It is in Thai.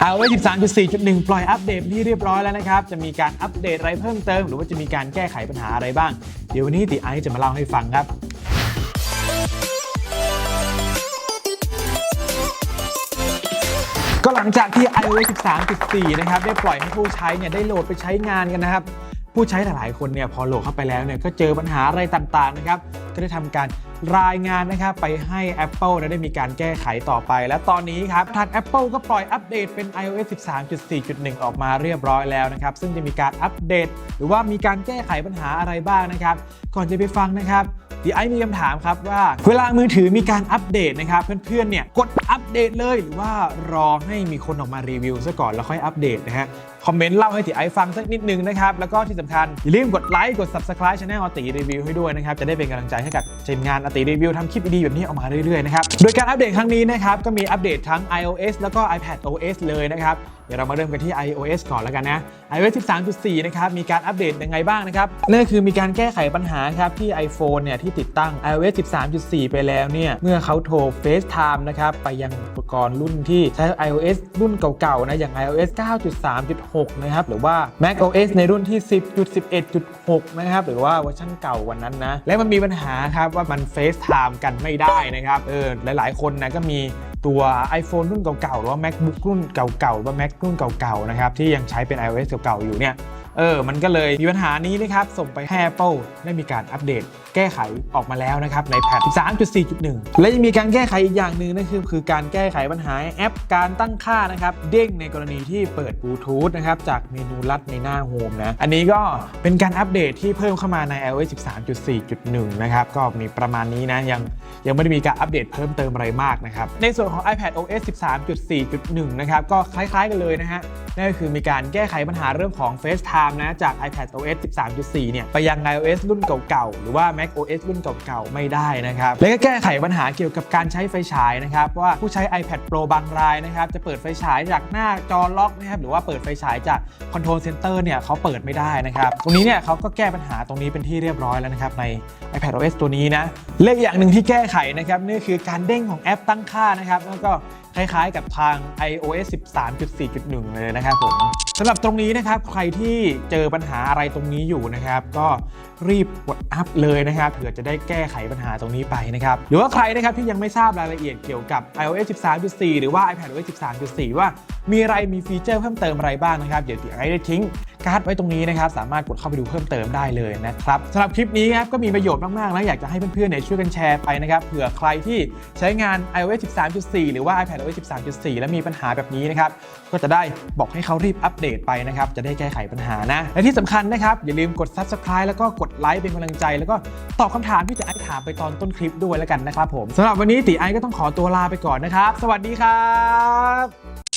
เอาไว้ 13.4.1 ปล่อยอัปเดตที่เรียบร้อยแล้วนะครับ จะมีการอัปเดตอะไรเพิ่มเติม หรือว่าจะมีการแก้ไขปัญหาอะไรบ้าง เดี๋ยววันนี้ติไอซ์จะมาเล่าให้ฟังครับก็หลังจากที่ iOS 13.4 นะครับ ได้ปล่อยให้ผู้ใช้เนี่ยได้โหลดไปใช้งานกันนะครับ ผู้ใช้หลายๆคนเนี่ยพอโหลดเข้าไปแล้วเนี่ยก็เจอปัญหาอะไรต่างๆนะครับ ก็ได้ทำการ รายงานนะครับไปให้ Apple ได้มีการแก้ไขต่อไป และตอนนี้ครับทาง Apple ก็ปล่อยอัปเดตเป็น iOS 13.4.1 ออกมาเรียบร้อยแล้วนะครับ ซึ่งจะมีการอัปเดต หรือว่ามีการแก้ไขปัญหาอะไรบ้างนะครับ ก่อนจะไปฟังนะครับ ดีไอมีคำถามครับว่า เวลามือถือมีการอัปเดตนะครับ เพื่อนๆเนี่ยกดอัปเดตเลย หรือว่ารอให้มีคนออกมารีวิวซะก่อนแล้วค่อยอัปเดตนะฮะคอมเมนต์เล่าให้ตีไอฟังสักนิดนึงนะครับ แล้วก็ที่สำคัญ อย่าลืมกดไลค์กด subscribe channel อติรีวิวให้ด้วยนะครับ จะได้เป็นกำลังใจให้กับทีมงานอติรีวิวทำคลิปดีๆแบบนี้ออกมาเรื่อยๆนะครับ โดยการอัปเดตครั้งนี้นะครับ ก็มีอัปเดตทั้ง iOS แล้วก็ iPad OS เลยนะครับ เดี๋ยวเรามาเริ่มกันที่ iOS ก่อนแล้วกันนะ iOS 13.4 นะครับ มีการอัปเดตยังไงบ้างนะครับนั่นคือมีการแก้ไขปัญหาครับที่ iPhone เนี่ยที่ที่ติดตั้ง iOS 13.4 ไปแล้วเนี่ยเมื่อเขาโทร FaceTime นะครับไปยังอุปกรณ์รุ่นที่ใช้ iOS รุ่นเก่าๆนะอย่าง iOS 9.3.6 นะครับหรือว่า macOS ในรุ่นที่ 10.11.6 นะครับหรือว่าเวอร์ชันเก่าวันนั้นนะและมันมีปัญหาครับว่ามัน FaceTime กันไม่ได้นะครับเออหลายๆ คนนะก็มีตัว iPhone รุ่นเก่าๆ หรือว่า MacBook รุ่นเก่าๆ หรือว่า Mac รุ่นเก่าๆ นะครับ ที่ยังใช้เป็น iOS เก่าๆ อยู่เนี่ย เออ มันก็เลยมีปัญหานี้นะครับ ส่งไปให้ Apple ได้มีการอัปเดตแก้ไขออกมาแล้วนะครับ ในแพท13.4.1 และยังมีการแก้ไขอีกอย่างหนึ่งนั่นคือคือการแก้ไขปัญหาแอปการตั้งค่านะครับ เด้งในกรณีที่เปิดบลูทูธนะครับ จากเมนูลัดในหน้าโฮมนะ อันนี้ก็เป็นการอัปเดตที่เพิ่มเข้ามาใน iOS 13.4.1 นะครับ ก็มีประมาณนี้นะยังยังไม่ได้มีการอัปเดตเพิ่มเติมอะไรมากนะครับ ในส่วนของ iPad OS 13.4.1 นะครับก็คล้ายๆกันเลยนะฮะนั่นก็คือมีการแก้ไขปัญหาเรื่องของ FaceTime นะจาก iPad OS 13.4 เนี่ย ไปยัง iOS รุ่นเก่าๆ หรือว่า Mac OS รุ่นเก่าๆ ไม่ได้นะครับ และก็แก้ไขปัญหาเกี่ยวกับการใช้ไฟฉายนะครับ ว่าผู้ใช้ iPad Pro บางรายนะครับ จะเปิดไฟฉายจากหน้าจอล็อกนะครับ หรือว่าเปิดไฟฉายจาก Control Center เนี่ยเขาเปิดไม่ได้นะครับ ตรงนี้เนี่ยเขาก็แก้ปัญหาตรงนี้เป็นที่เรียบร้อยแล้วนะครับใน iPad OS ตัวนี้นะเลขอย่างหนึ่งที่แก้ไขนะครับนี่คือการเด้งของแอปตั้งค่านะครับแล้วก็ คล้ายๆ กับทาง iOS 13.4.1 เลยนะครับผมสำหรับตรงนี้นะครับใครที่เจอปัญหาอะไรตรงนี้อยู่นะครับ ก็รีบกดอัพเลยนะครับเผื่อจะได้แก้ไขปัญหาตรงนี้ไปนะครับ หรือว่าใครนะครับที่ยังไม่ทราบรายละเอียดเกี่ยวกับ iOS 13.4 หรือว่า iPad OS 13.4 ว่ามีอะไรมีฟีเจอร์เพิ่มเติมอะไรบ้างนะครับ เดี๋ยวที่ไอได้ทิ้ง การ์ดไว้ตรงนี้นะครับสามารถกดเข้าไปดูเพิ่มเติมได้เลยนะครับสำหรับคลิปนี้ครับก็มีประโยชน์มากๆ แล้วอยากจะให้เพื่อนๆเนี่ยช่วยกันแชร์ไปนะครับเผื่อใครที่ใช้งาน iOS 13.4 หรือว่า iPad iOS 13.4 แล้วมีปัญหาแบบนี้นะครับก็จะได้บอกให้เขารีบอัปเดตไปนะครับจะได้แก้ไขปัญหานะและที่สำคัญนะครับอย่าลืมกด Subscribe แล้วก็กดไลค์เป็นกำลังใจ แล้วก็ตอบคำถามที่จะไอถามไปตอนต้นคลิปด้วยแล้วกันนะครับผมสำหรับวันนี้ตีไอก็ต้องขอตัวลาไปก่อนนะครับ สวัสดีครับ